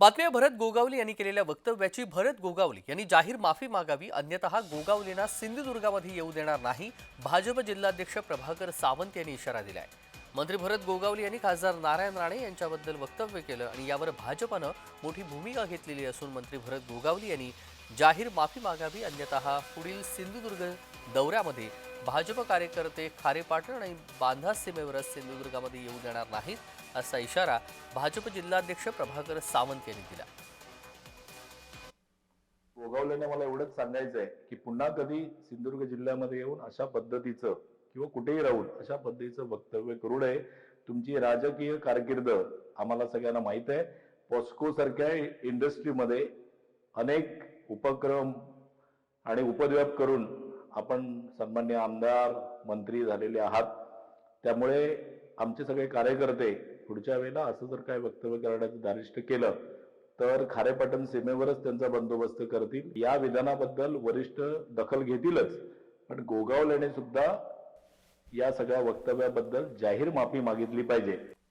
बातम्या भरत गोगावली यांनी केलेल्या वक्तव्याची भरत गोगावली यांनी जाहीर माफी मागावी अन्यतः गोगावलींना सिंधुदुर्गामध्ये येऊ देणार नाही भाजप जिल्हाध्यक्ष प्रभाकर सावंत यांनी इशारा दिलाय. मंत्री भरत गोगावली यांनी खासदार नारायण राणे यांच्याबद्दल वक्तव्य केलं आणि यावर भाजपानं मोठी भूमिका घेतलेली असून मंत्री भरत गोगावली यांनी जाहीर माफी मागावी अन्यतः पुढील सिंधुदुर्ग दौऱ्यामध्ये भाजप कार्यकर्ते खारेपाटण आणि बांधा सीमेवरच सिंधुदुर्गामध्ये येऊ देणार नाहीत असा इशारा भाजप जिल्हाध्यक्ष प्रभाकर सावंत यांनी दिला. गोगावल्याने मला एवढंच सांगायचं आहे की पुन्हा कधी सिंधुदुर्ग जिल्ह्यामध्ये येऊन अशा पद्धतीचं किंवा कुठेही राहून अशा पद्धतीचं वक्तव्य करू नये. तुमची राजकीय कारकीर्द आम्हाला सगळ्यांना माहीत आहे. पॉस्को सारख्या इंडस्ट्रीमध्ये अनेक उपक्रम आणि उपद्व्याप करून आपण सन्मान्य आमदार मंत्री झालेले आहात. त्यामुळे आमचे सगळे कार्यकर्ते पुढच्या वेळेला असं जर काय वक्तव्य करण्याचं धारिष्ट केलं तर खारेपाटण सीमेवरच त्यांचा बंदोबस्त करतील. या विधानाबद्दल वरिष्ठ दखल घेतीलच. पण गोगावलेने सुद्धा या सगळ्या वक्तव्याबद्दल जाहीर माफी मागितली पाहिजे.